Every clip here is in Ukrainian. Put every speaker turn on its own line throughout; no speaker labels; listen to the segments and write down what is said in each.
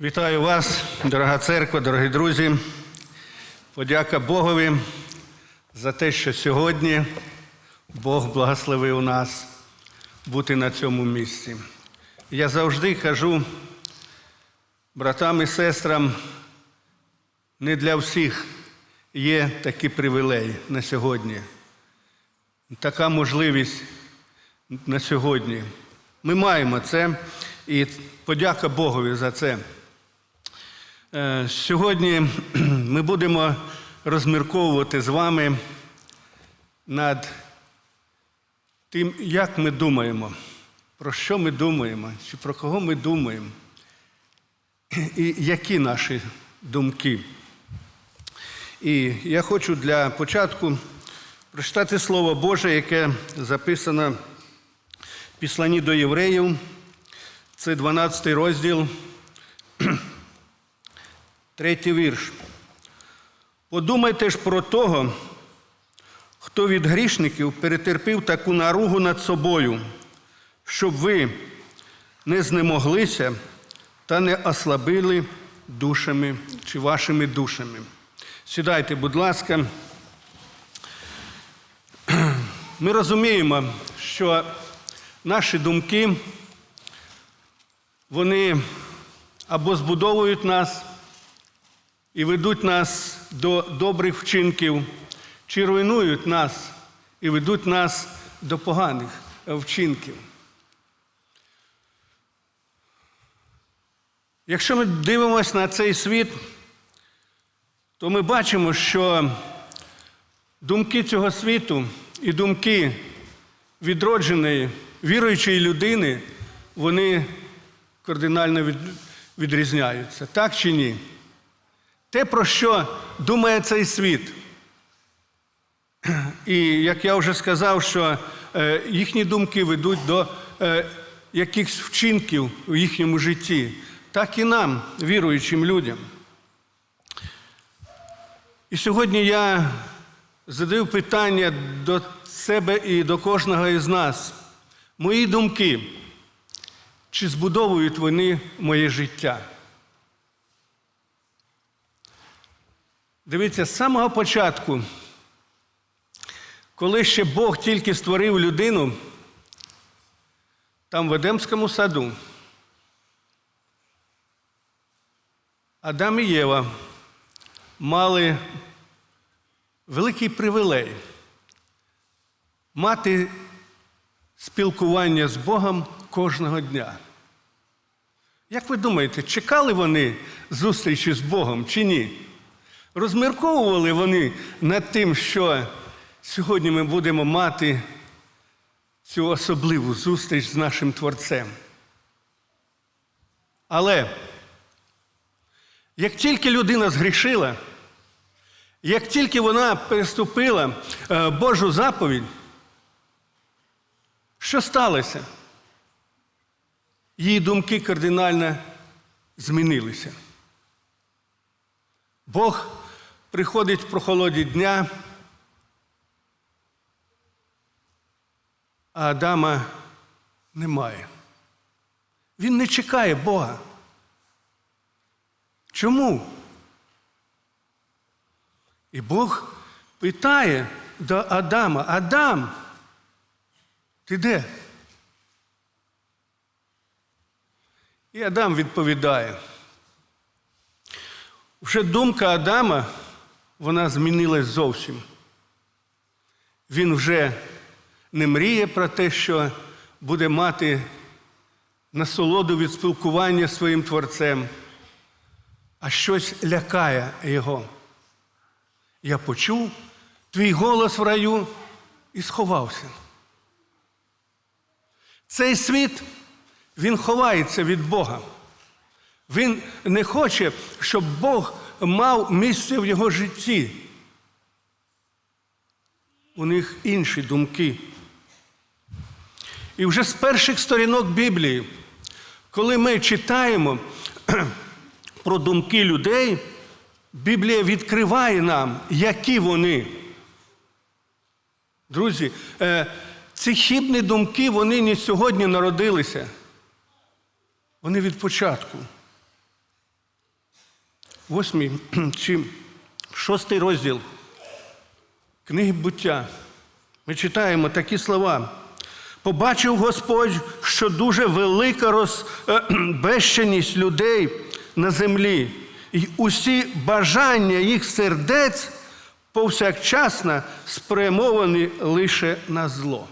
Вітаю вас, дорога церква, дорогі друзі. Подяка Богові за те, що сьогодні Бог благословив нас бути на цьому місці. Я завжди кажу братам і сестрам, не для всіх є такі привілеї на сьогодні. Така можливість на сьогодні. Ми маємо це і подяка Богові за це. Е, Сьогодні ми будемо розмірковувати з вами над тим, як ми думаємо, про що ми думаємо, чи про кого ми думаємо, і які наші думки. І я хочу для початку прочитати Слово Боже, яке записано в Післанні до євреїв. Це 12 розділ, третій вірш. Подумайте ж про того, хто від грішників перетерпів таку наругу над собою, щоб ви не знемоглися та не ослабили душами чи вашими душами. Сідайте, будь ласка. Ми розуміємо, що наші думки, вони або збудовують нас і ведуть нас до добрих вчинків, чи руйнують нас і ведуть нас до поганих вчинків. Якщо ми дивимося на цей світ, то ми бачимо, що думки цього світу і думки відродженої, віруючої людини, вони кардинально відрізняються. Так чи ні? Те, про що думає цей світ. І як я вже сказав, що е, їхні думки ведуть до е, якихось вчинків у їхньому житті, так і нам, віруючим людям. І сьогодні я задаю питання до себе і до кожного із нас. Мої думки, чи збудовують вони моє життя? Дивіться, з самого початку, коли ще Бог тільки створив людину, там в Едемському саду, Адам і Єва мали великий привілей мати спілкування з Богом кожного дня. Як ви думаєте, чекали вони зустрічі з Богом чи ні? Розмірковували вони над тим, що сьогодні ми будемо мати цю особливу зустріч з нашим Творцем. Але як тільки людина згрішила, як тільки вона переступила е, Божу заповідь, що сталося? Її думки кардинально змінилися. Бог приходить в прохолоді дня, а Адама немає. Він не чекає Бога. Чому? І Бог питає до Адама: Адам, ти де? І Адам відповідає. Вже думка Адама, вона змінилась зовсім. Він вже не мріє про те, що буде мати насолоду від спілкування з своїм Творцем, а щось лякає його. Я почув твій голос в раю і сховався. Цей світ, він ховається від Бога. Він не хоче, щоб Бог мав місце в його житті. У них інші думки. І вже з перших сторінок Біблії, коли ми читаємо про думки людей, Біблія відкриває нам, які вони. Друзі, е, ці хібні думки, вони не сьогодні народилися. Вони від початку. Восьмий чи шостий розділ книги буття. Ми читаємо такі слова. Побачив Господь, що дуже велика розбещеність людей на землі, і усі бажання їх сердець повсякчасно спрямовані лише на зло.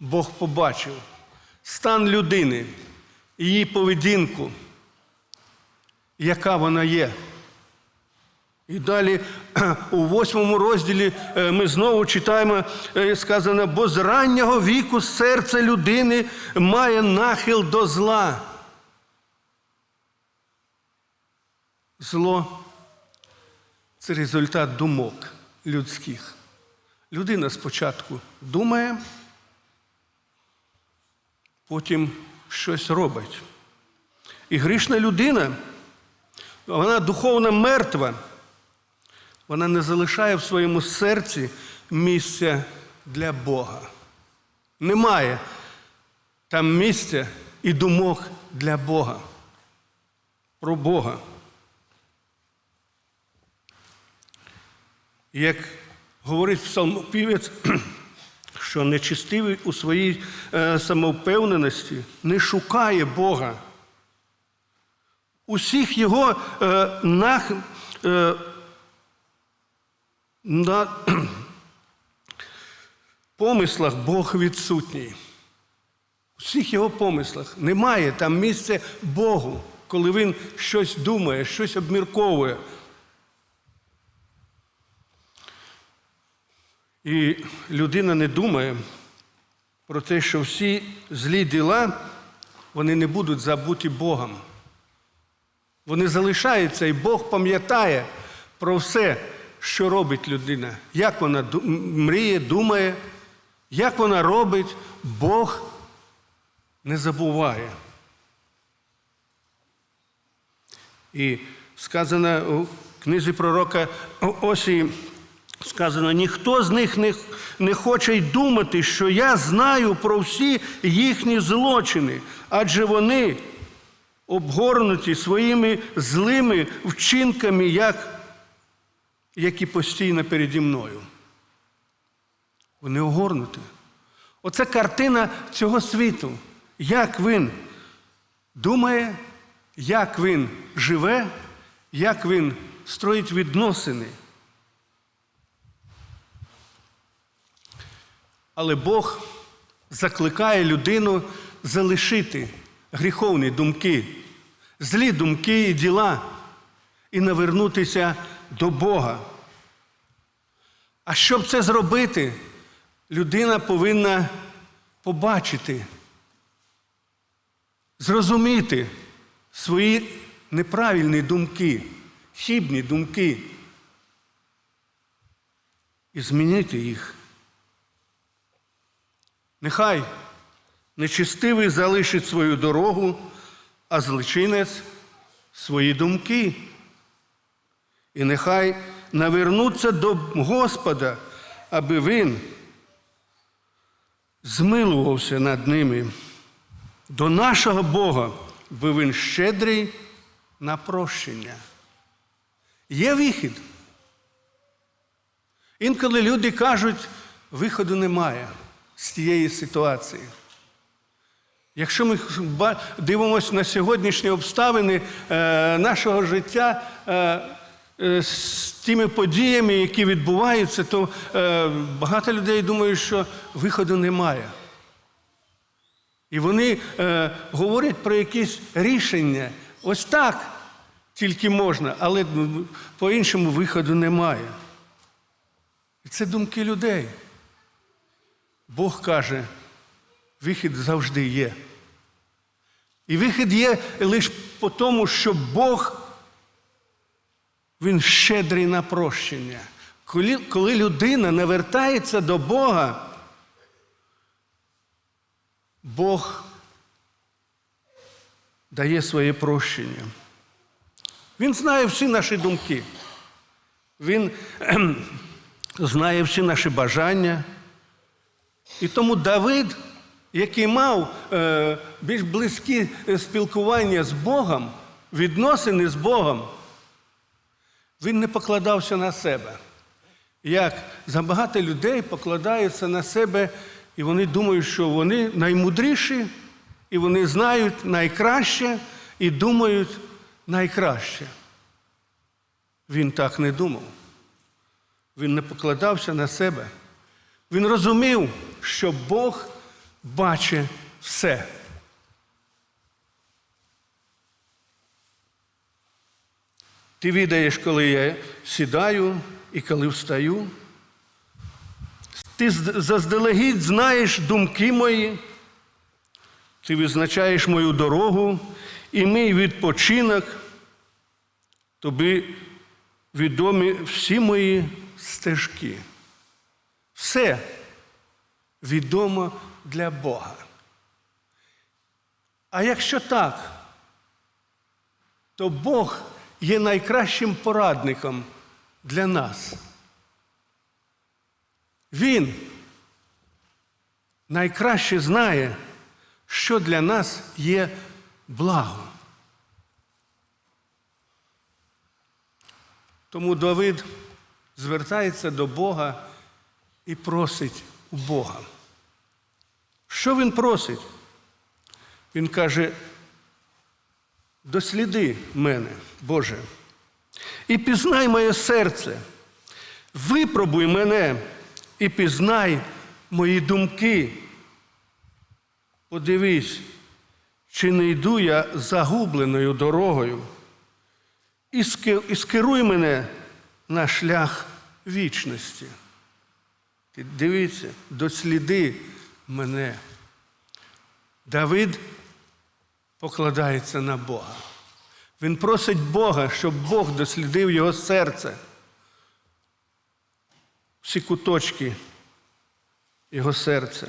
Бог побачив стан людини, її поведінку, яка вона є. І далі у восьмому розділі е, ми знову читаємо, е, сказано, бо з раннього віку серце людини має нахил до зла. Зло це результат думок людських. Людина спочатку думає, потім щось робить. І грішна людина, вона духовно мертва. Вона не залишає в своєму серці місця для Бога. Немає там місця і думок для Бога. Про Бога. Як говорить псалмопівець, що нечистивий у своїй е, самовпевненості не шукає Бога. Усіх його е, нах, е, на помислах Бог відсутній. У всіх його помислах немає там місця Богу, коли він щось думає, щось обмірковує. І людина не думає про те, що всі злі діла, вони не будуть забуті Богом. Вони залишаються, і Бог пам'ятає про все, що робить людина, як вона мріє, думає, як вона робить, Бог не забуває. І сказано у книзі пророка Осії, сказано, ніхто з них не, не хоче й думати, що я знаю про всі їхні злочини, адже вони обгорнуті своїми злими вчинками, як які постійно переді мною. Вони огорнуті. Оце картина цього світу. Як він думає, як він живе, як він строїть відносини. Але Бог закликає людину залишити гріховні думки, злі думки і діла і навернутися до Бога. А щоб це зробити, людина повинна побачити, зрозуміти свої неправильні думки, хібні думки і змінити їх. Нехай нечистивий залишить свою дорогу, а злочинець свої думки. І нехай навернуться до Господа, аби Він змилувався над ними. До нашого Бога, бо Він щедрий на прощення. Є вихід. Інколи люди кажуть, виходу немає з цієї ситуації. Якщо ми дивимося на сьогоднішні обставини е, нашого життя е, е, з тими подіями, які відбуваються, то багато людей думають, що виходу немає. І вони говорять про якісь рішення. Ось так тільки можна, але по-іншому виходу немає. І це думки людей. Бог каже, вихід завжди є. І вихід є лише по тому, що Бог, Він щедрий на прощення. Коли, коли людина навертається до Бога, Бог дає своє прощення. Він знає всі наші думки. Він знає всі наші бажання. І тому Давид, який мав е, більш близькі спілкування з Богом, відносини з Богом, він не покладався на себе. Як забагато людей покладаються на себе, і вони думають, що вони наймудріші, і вони знають найкраще і думають найкраще. Він так не думав. Він не покладався на себе. Він розумів, що Бог бачить все. Ти відаєш, коли я сідаю і коли встаю. Ти заздалегідь знаєш думки мої, ти визначаєш мою дорогу і мій відпочинок. Тобі відомі всі мої стежки. Все відомо для Бога. А якщо так, то Бог є найкращим порадником для нас. Він найкраще знає, що для нас є благо. Тому Давид звертається до Бога і просить у Бога. Що він просить? Він каже, досліди мене, Боже, і пізнай моє серце, випробуй мене і пізнай мої думки. Подивись, чи не йду я загубленою дорогою, і скеруй мене на шлях вічності. Дивіться, досліди мене. Давид покладається на Бога. Він просить Бога, щоб Бог дослідив його серце. Всі куточки його серця.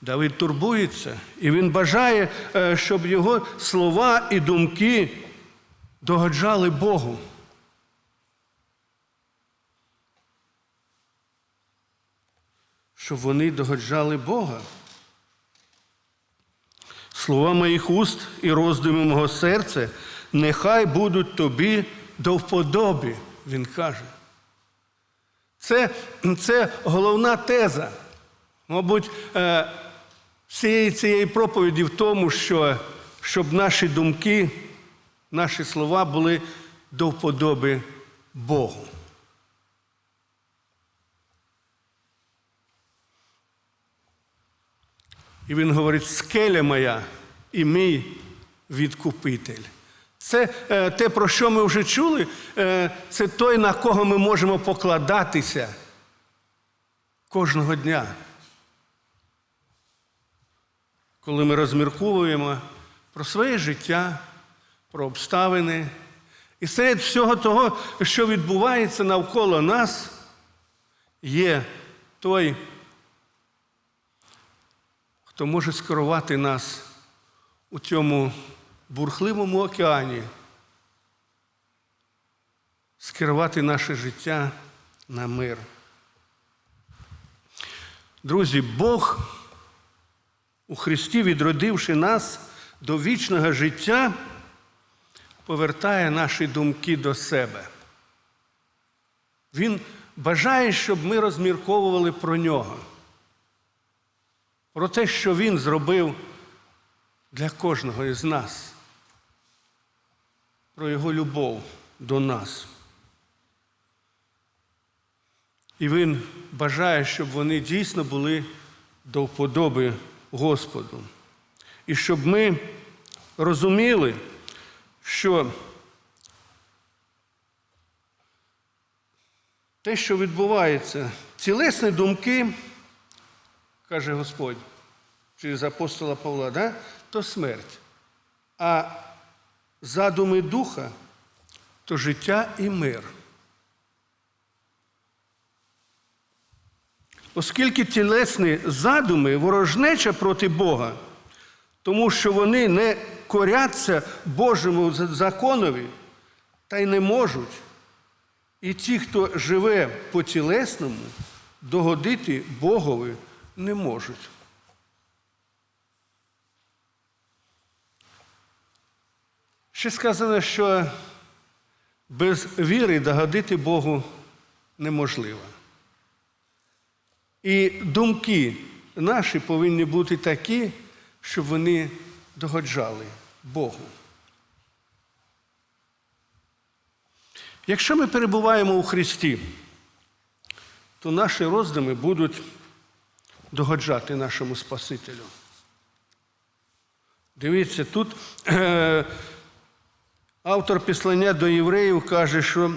Давид турбується, і він бажає, е, щоб його слова і думки догоджали Богу. Щоб вони догоджали Бога. Слова моїх уст і роздуми мого серця нехай будуть тобі до вподоби, він каже. Це, це головна теза. Мабуть, е, всієї цієї проповіді в тому, що щоб наші думки, наші слова були до вподоби Богу. І він говорить: скеля моя і мій відкупитель. Це е, те, про що ми вже чули, е, це той, на кого ми можемо покладатися кожного дня. Коли ми розмірковуємо про своє життя, про обставини. І серед всього того, що відбувається навколо нас, є той, хто може скерувати нас у цьому бурхливому океані, скерувати наше життя на мир. Друзі, Бог у Христі, відродивши нас до вічного життя, повертає наші думки до себе. Він бажає, щоб ми розмірковували про нього, про те, що Він зробив для кожного із нас, про Його любов до нас. І Він бажає, щоб вони дійсно були до вподоби Господу. І щоб ми розуміли, що те, що відбувається, цілесні думки, каже Господь через апостола Павла, да? то смерть. А задуми духа то життя і мир. Оскільки тілесні задуми ворожнеча проти Бога, тому що вони не коряться Божому законові та й не можуть. І ті, хто живе по тілесному, догодити Богові не можуть. Ще сказано, що без віри догодити Богу неможливо. І думки наші повинні бути такі, щоб вони догоджали Богу. Якщо ми перебуваємо у Христі, то наші роздуми будуть догоджати нашому Спасителю. Дивіться, тут е, автор післання до євреїв каже, що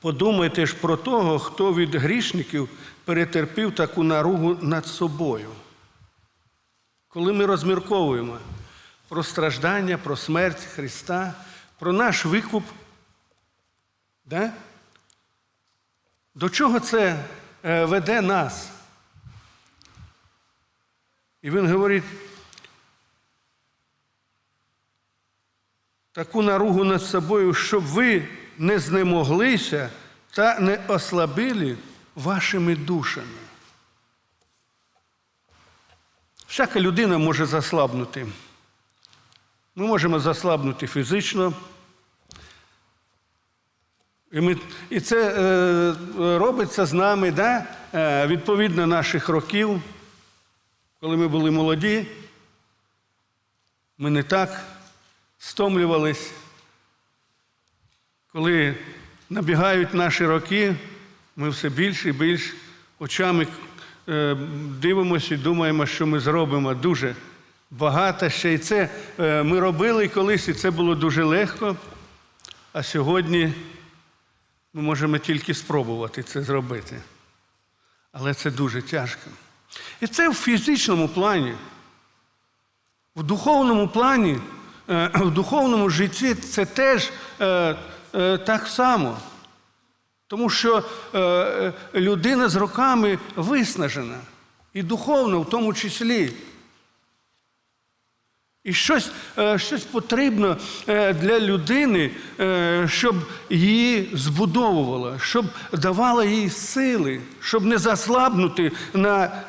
подумайте ж про того, хто від грішників перетерпів таку наругу над собою. Коли ми розмірковуємо про страждання, про смерть Христа, про наш викуп, да? до чого це е, веде нас? І він говорить, таку наругу над собою, щоб ви не знемоглися та не ослабили вашими душами. Всяка людина може заслабнути. Ми можемо заслабнути фізично. І, ми, і це е, робиться з нами да? е, відповідно наших років. Коли ми були молоді, ми не так стомлювались. Коли набігають наші роки, ми все більше і більш очами е, дивимося і думаємо, що ми зробимо дуже багато ще. І це е, ми робили колись, і це було дуже легко. А сьогодні ми можемо тільки спробувати це зробити. Але це дуже тяжко. І це в фізичному плані. В духовному плані, е, в духовному житті це теж е, е, так само. Тому що людина з роками виснажена. І духовно в тому числі. І щось, е, щось потрібно е, для людини, е, щоб її збудовувало, щоб давало їй сили, щоб не заслабнути на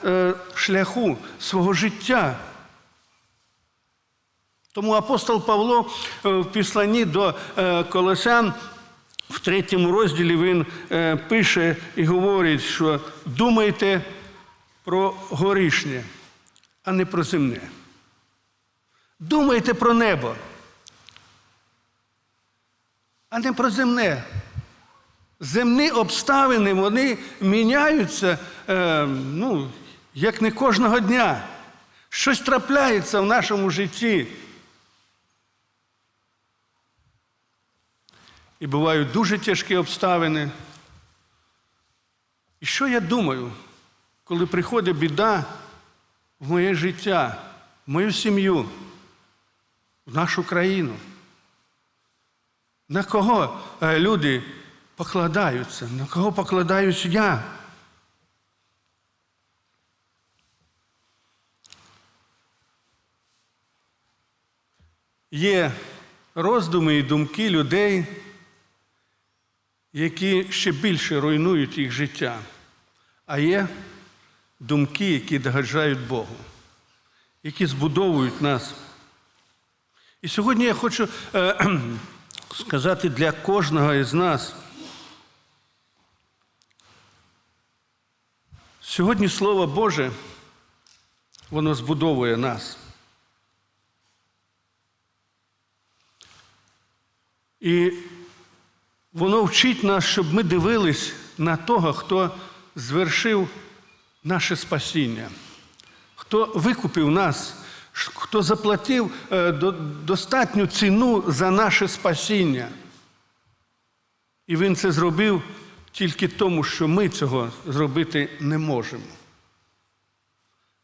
шляху свого життя. Тому апостол Павло в післанні до Колосян в третьому розділі він пише і говорить, що думайте про горішнє, а не про земне. Думайте про небо, а не про земне. Земні обставини вони міняються е, ну, як не кожного дня. Щось трапляється в нашому житті. І бувають дуже тяжкі обставини. І що я думаю, коли приходить біда в моє життя, в мою сім'ю, в нашу країну? На кого е, люди покладаються? На кого покладаюсь я? Є роздуми і думки людей, які ще більше руйнують їх життя, а є думки, які догоджають Богу, які збудовують нас. І сьогодні я хочу е, сказати для кожного із нас. Сьогодні Слово Боже, воно збудовує нас. І воно вчить нас, щоб ми дивились на того, хто звершив наше спасіння, хто викупив нас, хто заплатив е, достатню ціну за наше спасіння. І він це зробив тільки тому, що ми цього зробити не можемо.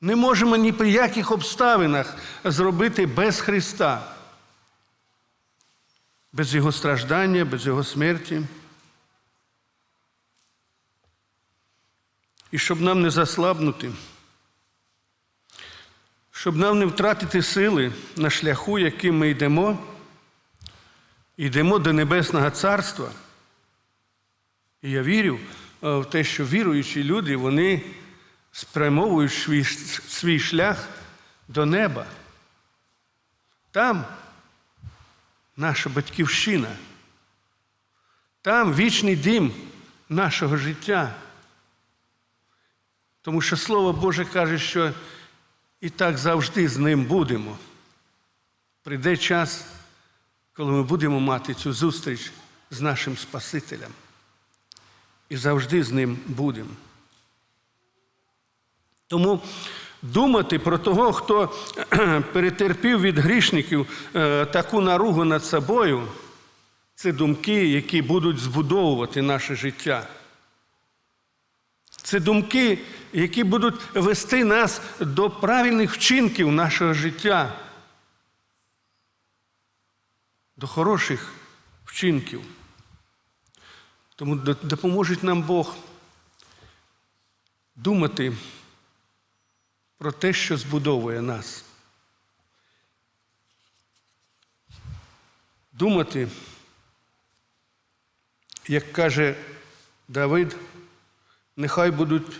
Не можемо ні при яких обставинах зробити без Христа без Його страждання, без Його смерті. І щоб нам не заслабнути, щоб нам не втратити сили на шляху, яким ми йдемо, йдемо до Небесного Царства. І я вірю е, в те, що віруючі люди, вони спрямовують свій, свій шлях до неба. Там наша батьківщина. Там вічний дім нашого життя. Тому що Слово Боже каже, що і так завжди з ним будемо. Прийде час, коли ми будемо мати цю зустріч з нашим Спасителем. І завжди з ним будемо. Тому думати про того, хто перетерпів від грішників е, таку наругу над собою, це думки, які будуть збудовувати наше життя. Це думки, які будуть вести нас до правильних вчинків нашого життя, до хороших вчинків. Тому допоможе нам Бог думати про те, що збудовує нас. Думати, як каже Давид, нехай будуть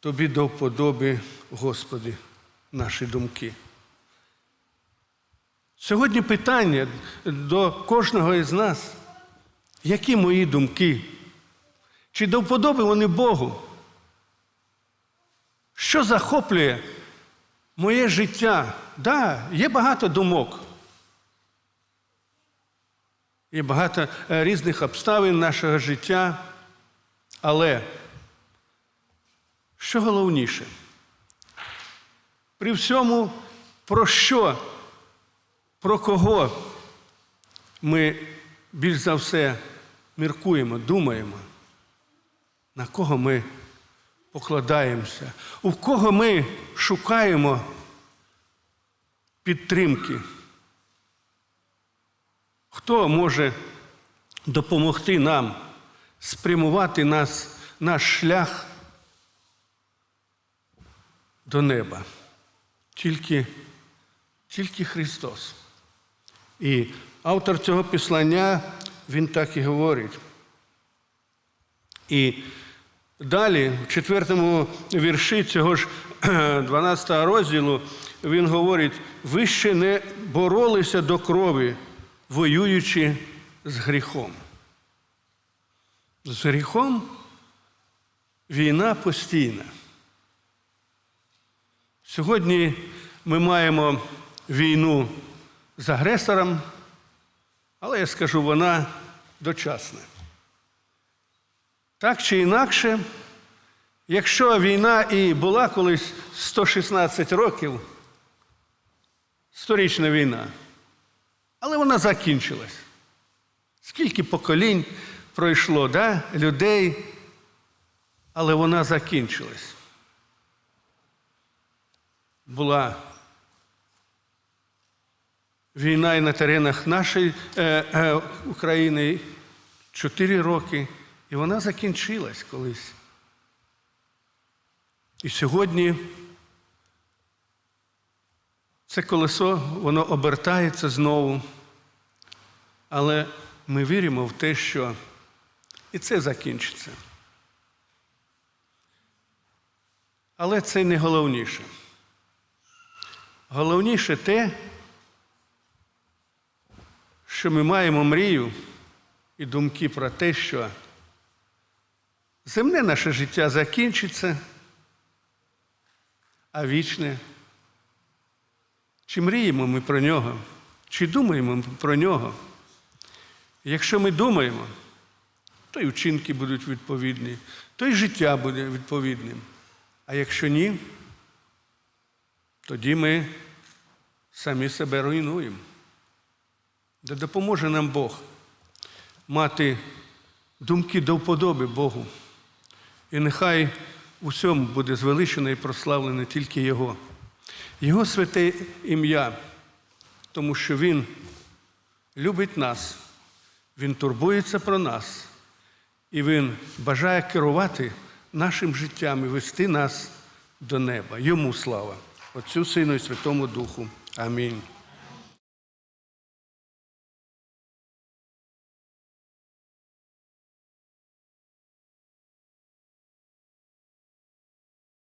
тобі до вподоби, Господи, наші думки. Сьогодні питання до кожного із нас, які мої думки? Чи до вподоби вони Богу? Що захоплює моє життя? Так, да, є багато думок. Є багато е, різних обставин нашого життя. Але що головніше? При всьому, про що, про кого ми більш за все міркуємо, думаємо, на кого ми покладаємося, у кого ми шукаємо підтримки. Хто може допомогти нам спрямувати нас, наш шлях до неба? Тільки, тільки Христос. І автор цього післання, він так і говорить. І далі, в четвертому вірші цього ж 12 розділу, він говорить: ви ще не боролися до крові, воюючи з гріхом. З гріхом війна постійна. Сьогодні ми маємо війну з агресором, але я скажу, вона дочасна. Так чи інакше, якщо війна і була колись 116 років, сторічна війна, але вона закінчилась. Скільки поколінь пройшло, да? людей, але вона закінчилась. Була війна і на теренах нашої е, е, України чотири роки, і вона закінчилась колись. І сьогодні це колесо, воно обертається знову, але ми віримо в те, що і це закінчиться. Але це не головніше. Головніше те, що ми маємо мрію і думки про те, що земне наше життя закінчиться, а вічне. Чи мріємо ми про нього, чи думаємо ми про нього? Якщо ми думаємо, то й вчинки будуть відповідні, то й життя буде відповідним. А якщо ні, тоді ми самі себе руйнуємо. Де допоможе нам Бог мати думки до вподоби Богу. І нехай у всьому буде звеличене і прославлене тільки Його. Його святе ім'я, тому що Він любить нас, Він турбується про нас, і Він бажає керувати нашим життям і вести нас до неба. Йому слава, Отцю Сину і Святому Духу. Амінь.